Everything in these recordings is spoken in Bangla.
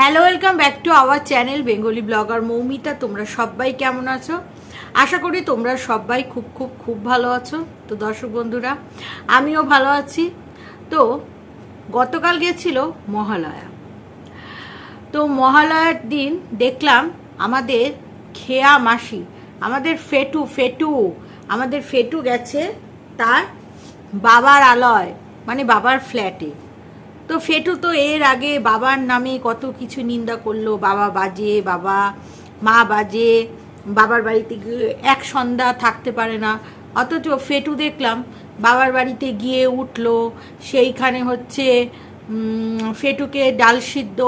Hello welcome back to our channel Bengali blogger Moumita তোমরা সবাই কেমন আছো? আশা করি তোমরা সবাই খুব খুব খুব ভালো আছো। তো দর্শক বন্ধুরা, আমিও ভালো আছি। তো গতকাল গেছিল মহালয়া। তো মহালয়ার দিন দেখলাম আমাদের খেয়া মাসি, আমাদের ফেটু ফেটু, আমাদের ফেটু গেছে তার বাবার আলয় মানে বাবার ফ্ল্যাটে তো ফেটু তো এর আগে বাবার নামে কত কিছু নিন্দা করল, বাবা বাজে, বাবা মা বাজে, বাবার বাড়িতে গিয়ে এক সন্ধ্যা থাকতে পারে না। অথচ ফেটু দেখলাম বাবার বাড়িতে গিয়ে উঠল, সেইখানে হচ্ছে ফেটুকে ডাল সিদ্ধ,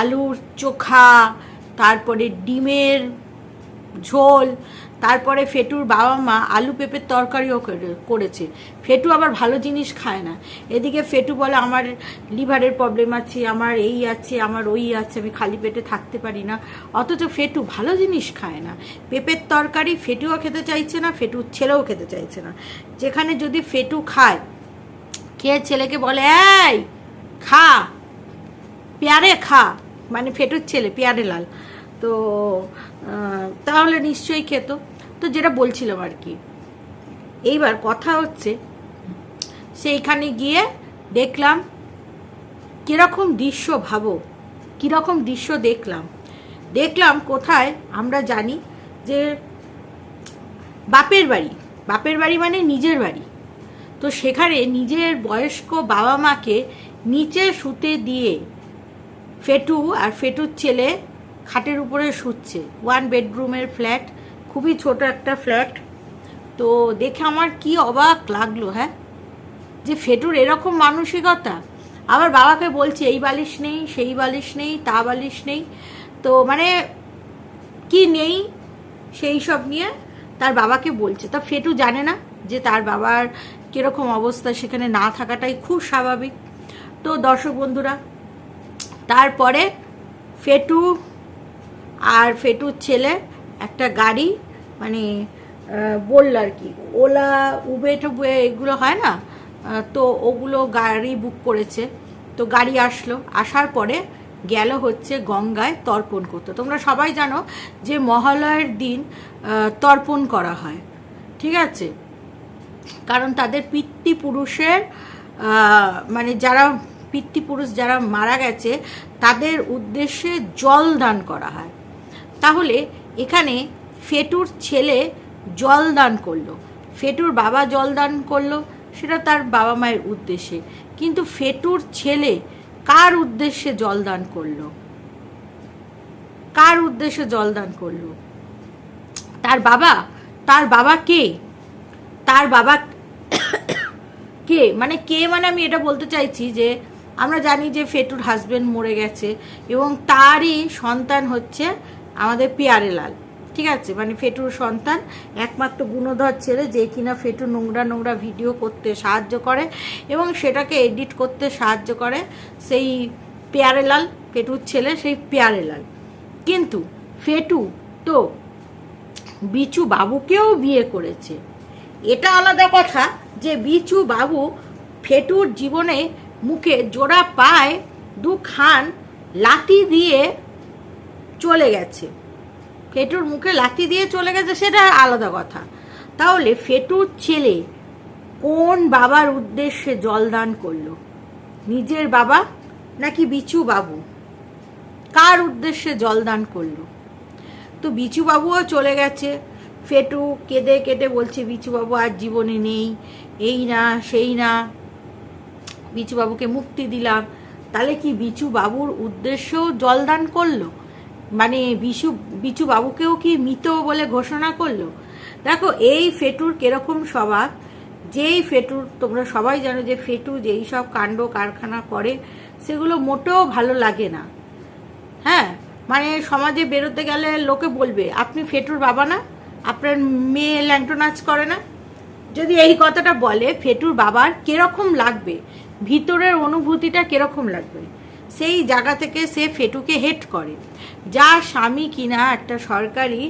আলুর চোখা, তারপরে ডিমের ঝোল তারপরে ফেটুর বাবা মা আলু পেঁপের তরকারিও করে- করেছে। ফেটু আবার ভালো জিনিস খায় না। এদিকে ফেটু বলে, আমার লিভারের প্রবলেম আছে, আমার এই আছে, আমার ওই আছে, আমি খালি পেটে থাকতে পারি না। অথচ ফেটু ভালো জিনিস খায় না। পেঁপের তরকারি ফেটুও খেতে চাইছে না, ফেটুর ছেলেও খেতে চাইছে না। যেখানে যদি ফেটু খায় খেয়ে ছেলেকে বলে, এই, খা, পেয়ারে খা। মানে ফেটুর ছেলে, পেয়ারে লাল। তো তাহলে নিশ্চয়ই খেত। তো যেটা বলছিলাম আর কি, এইবার কথা হচ্ছে সেইখানে গিয়ে দেখলাম কীরকম দৃশ্য ভাবো, কীরকম দৃশ্য দেখলাম। দেখলাম কোথায় আমরা জানি যে বাপের বাড়ি বাপের বাড়ি মানে নিজের বাড়ি। তো সেখানে নিজের বয়স্ক বাবা মাকে নিচে শুতে দিয়ে ফেটু আর ফেটুর ছেলে খাটের উপরে শুচ্ছে। ওয়ান বেডরুমের ফ্ল্যাট খুবই ছোট একটা ফ্ল্যাট তো দেখে আমার কি অবাক লাগল হ্যাঁ? যে ফেটুর এরকম মানসিকতা। আবার বাবাকে বলছে, এই বালিশ নেই, সেই বালিশ নেই, তা বালিশ নেই। তো মানে কি নেই সেই সব নিয়ে তার বাবাকে বলছে। তা ফেটু জানে না যে তার বাবার কীরকম অবস্থা, সেখানে না থাকাটাই খুব স্বাভাবিক। তো দর্শক বন্ধুরা, তারপরে ফেটু আর ফেটুর ছেলে একটা গাড়ি মানে বলল আর কি। ওলা উবে টুবে এগুলো হয় না? তো ওগুলো গাড়ি বুক করেছে। তো গাড়ি আসলো। আসার পরে গেল হচ্ছে গঙ্গায় তর্পণ করতে। তোমরা সবাই জানো যে মহালয়ের দিন তর্পণ করা হয়। ঠিক আছে? কারণ তাদের পিতৃপুরুষের মানে যারা পিতৃপুরুষ যারা মারা গেছে, তাদের উদ্দেশ্যে জল দান করা হয়। তাহলে এখানে ফেটুর ছেলে জল দান করল। ফেটুর বাবা জল দান করল, সেটা তার বাবা মায়ের উদ্দেশ্যে। কিন্তু ফেটুর ছেলে কার উদ্দেশ্যে জল দান করল? কার উদ্দেশ্যে জল দান করল? তার বাবা তার বাবা কে? তার বাবা কে? মানে কে মানে আমি এটা বলতে চাইছি যে, আমরা জানি যে ফেটুর হাজবেন্ড মরে গেছে এবং তারই সন্তান হচ্ছে আমাদের পেয়ারে লাল, ঠিক আছে? মানে ফেটুর সন্তান, একমাত্র গুণধর ছেলে যে কিনা ফেটু নোংরা নোংরা ভিডিও করতে সাহায্য করে এবং সেটাকে এডিট করতে সাহায্য করে। সেই পেয়ারে লাল, ফেটুর ছেলে সেই পেয়ারে লাল। কিন্তু ফেটু তো বিচু বাবুকেও বিয়ে করেছে। এটা আলাদা কথা যে বিচু বাবু ফেটুর জীবনে মুখে জোড়া পায় দু খান লাতি দিয়ে চলে গেছে। ফেটুর মুখে লাথি দিয়ে চলে গেছে সেটা আলাদা কথা। তাহলে ফেটুর ছেলে কোন বাবার উদ্দেশ্যে জলদান করল? নিজের বাবা নাকি বিচু বাবু? কার উদ্দেশ্যে জলদান করল? তো বিচুবাবুও চলে গেছে। ফেটু কেঁদে কেটে বলছে বিচুবাবু আর জীবনে নেই। এই না, সেই না। বিচুবাবুকে মুক্তি দিলাম। তাহলে কি বিচু বাবুর উদ্দেশ্যেও জলদান করল? মানে বিচু বিচু বাবুকেও কি মৃত বলে ঘোষণা করল? দেখো, এই ফেটুর কীরকম স্বভাব? যেই ফেটুর, তোমরা সবাই জানো যে ফেটু যেই সব কাণ্ড কারখানা করে, সেগুলো মোটেও ভালো লাগে না। হ্যাঁ? মানে সমাজে বেরোতে গেলে লোকে বলবে, আপনি ফেটুর বাবা না? আপনার মেয়ে ল্যাংটো নাচ করে না? যদি এই কথাটা বলে, ফেটুর বাবার কীরকম লাগবে? ভিতরের অনুভূতিটা কীরকম লাগবে? সেই জায়গা থেকে সে ফেটুকে হেট করে। যা স্বামী কিনা একটা সরকারি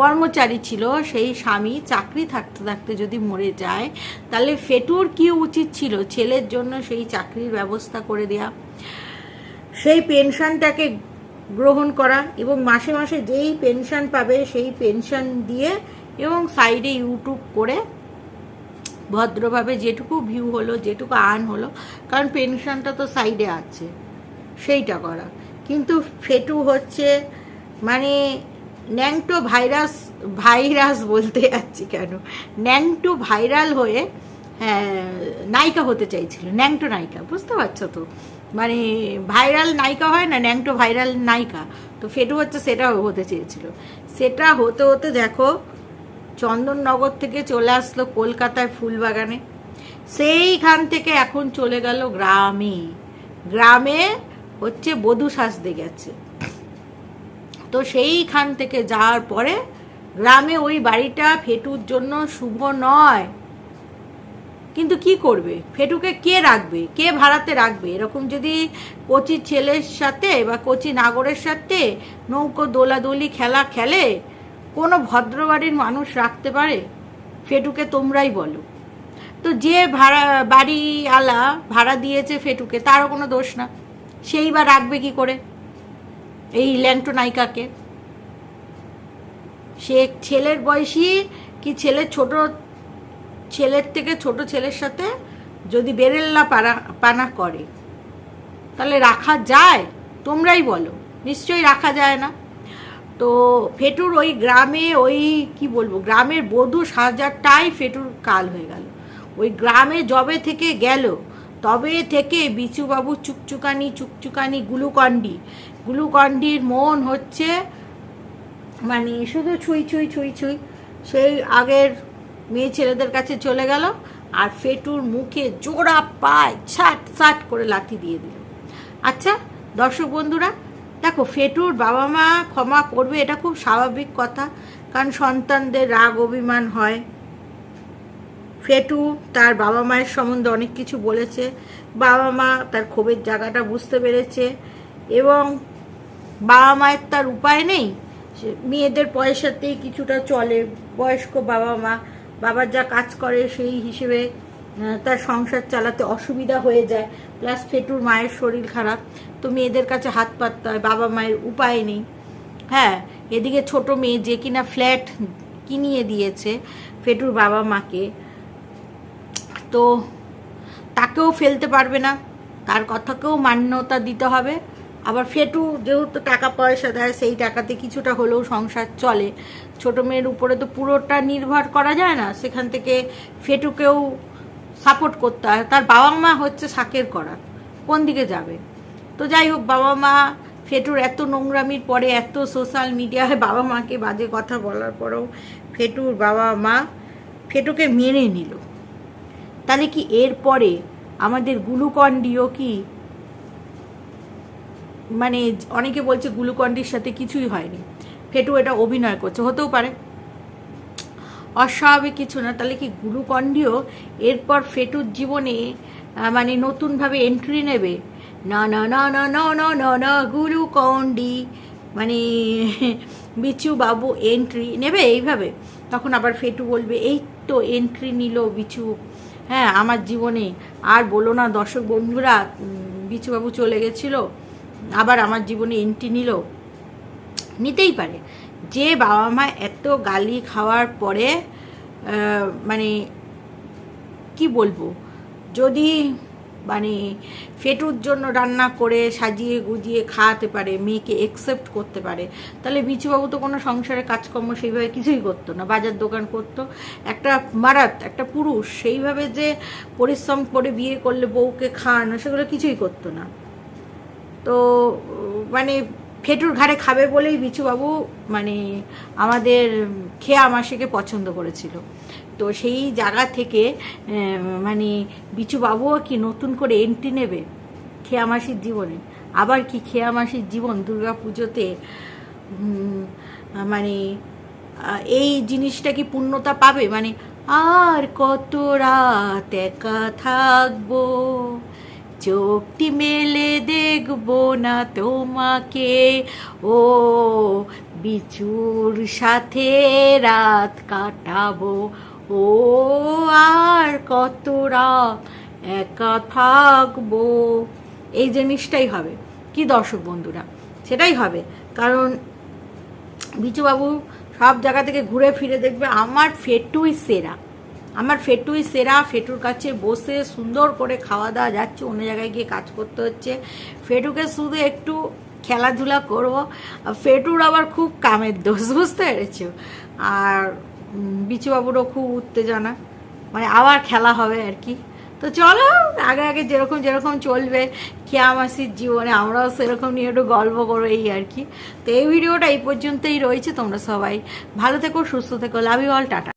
কর্মচারী ছিল, সেই স্বামী চাকরি থাকতে থাকতে যদি মরে যায়, তাহলে ফেটুর কি উচিত ছিল? ছেলের জন্য সেই চাকরির ব্যবস্থা করে দেয়া, সেই পেনশনটাকে গ্রহণ করা এবং মাসে মাসে যেই পেনশন পাবে সেই পেনশন দিয়ে এবং সাইডে ইউটিউব করে ভদ্রভাবে যেটুকু ভিউ হলো, যেটুকু আর্ন হলো, কারণ পেনশনটা তো সাইডে আছে। সেইটা করা। কিন্তু ফেটু হচ্ছে মানে ন্যাংটো ভাইরাস ভাইরাস বলতে যাচ্ছি কেন? ন্যাংটো ভাইরাল হয়ে হ্যাঁ নায়িকা হতে চাইছিল, ন্যাংটো নায়িকা, বুঝতে পারছ তো? মানে ভাইরাল নায়িকা হয় না, ন্যাংটো ভাইরাল নায়িকা? তো ফেটু হচ্ছে সেটা হতে চেয়েছিল। সেটা হতে হতে দেখো, চন্দননগর থেকে চলে আসলো কলকাতার ফুলবাগানে। সেইখান থেকে এখন চলে গেল গ্রামে। গ্রামে হচ্ছে বধূ সাজতে গেছে। তো সেইখান থেকে যাওয়ার পরে গ্রামে ওই বাড়িটা ফেটুর জন্য শুভ নয়। কিন্তু কি করবে? ফেটুকে কে রাখবে? কে ভাড়াতে রাখবে? এরকম যদি কচি ছেলের সাথে বা কচি নাগরের সাথে নৌকো দোলাদলি খেলা খেলে কোনো ভদ্র বাড়ির মানুষ রাখতে পারে? ফেটুকে তোমরাই বলো। তো যে ভাড়া বাড়ি আলা ভাড়া দিয়েছে ফেটুকে, তারও কোনো দোষ না। সেই বা রাখবে কি করে? এই ল্যাংটো নায়িকাকে। সে ছেলের বয়সী কি ছেলের ছোট ছেলের থেকে ছোট ছেলের সাথে যদি বেরেল্লা পানা পানা করে? তাহলে রাখা যায়? তোমরাই বলো। নিশ্চয়ই রাখা যায় না। তো ফেটুর ওই গ্রামে ওই কি বলব, গ্রামের বধূ সাজারটাই ফেটুর কাল হয়ে গেল। ওই গ্রামে জবে থেকে গেল তবে থেকে বিচুবাবু চুকচুকানি চুকচুকানি গুলুকন্ডি গুলুকন্ডির মন হচ্ছে মানে শুধু ছুঁই ছুঁই ছুঁই ছুঁই। সেই আগের মেয়ে ছেলেদের কাছে চলে গেল আর ফেটুর মুখে জোড়া পায়, ছাট ছাট করে লাথি দিয়ে দিল। আচ্ছা দর্শক বন্ধুরা, দেখো ফেটুর বাবা মা ক্ষমা করবে এটা খুব স্বাভাবিক কথা। কারণ সন্তানদের রাগ, অভিমান হয়। ফেটু তার বাবা মায়ের সম্বন্ধে অনেক কিছু বলেছে। বাবা মা তার ক্ষোভের জায়গাটা বুঝতে পেরেছে এবং বাবা মায়ের তার উপায় নেই। মেয়েদের পয়সাতেই কিছুটা চলে। বয়স্ক বাবা মা বাবার যা কাজ করে সেই হিসেবে তার সংসার চালাতে অসুবিধা হয়ে যায়। প্লাস ফেটুর মায়ের শরীর খারাপ, তো মেয়েদের কাছে হাত পাততে হয়, বাবা মায়ের উপায় নেই। হ্যাঁ এদিকে ছোট মেয়ে যে কিনা ফ্ল্যাট কিনিয়ে দিয়েছে ফেটুর বাবা মাকে। তো তাকেও ফেলতে পারবে না, তার কথাকেও মান্যতা দিতে হবে। আবার ফেটু যেহেতু টাকা পয়সা দেয়, সেই টাকাতে কিছুটা হলেও সংসার চলে। ছোট মেয়ের উপরে তো পুরোটা নির্ভর করা যায় না, সেখান থেকে ফেটুকেও সাপোর্ট করতে হয়। তার বাবা মা হচ্ছে শাকের করা কোন দিকে যাবে? তো যাই হোক, বাবা মা ফেটুর এত নোংরামির পরে, এত সোশ্যাল মিডিয়ায় বাবা মাকে বাজে কথা বলার পরেও ফেটুর বাবা মা ফেটুকে মেনে নিল। তাহলে কি এরপরে আমাদের গ্লুকন্ডিও কি মানে অনেকে বলছে গ্লুকন্ডির সাথে কিছুই হয়নি। ফেটু এটা অভিনয় করছে, হতেও পারে। অস্বাভাবিক কিছু না, তাহলে কি গ্লুকন্ডিও এরপর ফেটুর জীবনে মানে নতুনভাবে এন্ট্রি নেবে? না না না না না না না না, গ্লুকন্ডি মানে বিচু বাবু এন্ট্রি নেবে এইভাবে। তখন আবার ফেটু বলবে, এই তো এন্ট্রি নিল বিচু। হ্যাঁ আমার জীবনে। আর বলো না, দর্শক বন্ধুরা বিচুবাবু চলে গেছিল, আবার আমার জীবনে এন্ট্রি নিল। নিতেই পারে। যে বাবা মা এত গালি খাওয়ার পরে মানে কি বলব? যদি মানে ফেটুর জন্য রান্না করে সাজিয়ে গুজিয়ে খাওয়াতে পারে, মেয়েকে একসেপ্ট করতে পারে। তাহলে বিচুবাবু তো কোনো সংসারে কাজকর্ম সেইভাবে কিছুই করতো না। বাজার দোকান করতো। একটা মারাত, একটা পুরুষ সেইভাবে যে পরিশ্রম করে বিয়ে করলে বউকে খাওয়ানো সেগুলো কিছুই করতো না। তো মানে ফেটুর ঘাড়ে খাবে বলেই বিচুবাবু মানে আমাদের খেয়া মাসিকে পছন্দ করেছিল। তো সেই জায়গা থেকে মানে বিচুবাবুও কি নতুন করে এন্ট্রি নেবে খেয়া মাসির জীবনে? আবার কি খেয়া মাসির জীবন দুর্গা পুজোতে মানে এই জিনিসটা কি পূর্ণতা পাবে? মানে আর কত রাত একা থাকব? চোখটি মেলে দেখব না তোমাকে। ও, বিচুর সাথে রাত কাটাবো। ও আর কত রাত একা থাকব। এই জিনিসটাই হবে। কি দর্শক বন্ধুরা? সেটাই হবে। কারণ বিচুবাবু সব জায়গা থেকে ঘুরে ফিরে দেখবে আমার ফেটুই সেরা। আমার ফেটুই সেরা, ফেটুর কাছে বসে সুন্দর করে খাওয়া দাওয়া যাচ্ছে, অন্য জায়গায় গিয়ে কাজ করতে হচ্ছে। ফেটুকে শুধু একটু খেলাধুলা করব। ফেটুর আবার খুব কামের দোষ, বুঝতে পেরেছ? আর বিচুবাবুরও খুব উত্তেজনা। মানে আবার খেলা হবে আর কি। তো চলো, আগে আগে যেরকম যেরকম চলবে খেয়া মাসির জীবনে আমরাও সেরকম নিয়ে একটু গল্প করব এই আর কি। তো এই ভিডিওটা এই পর্যন্তই রয়েছে, তোমরা সবাই ভালো থেকো, সুস্থ থেকো লাভ ইউ অল টাটা।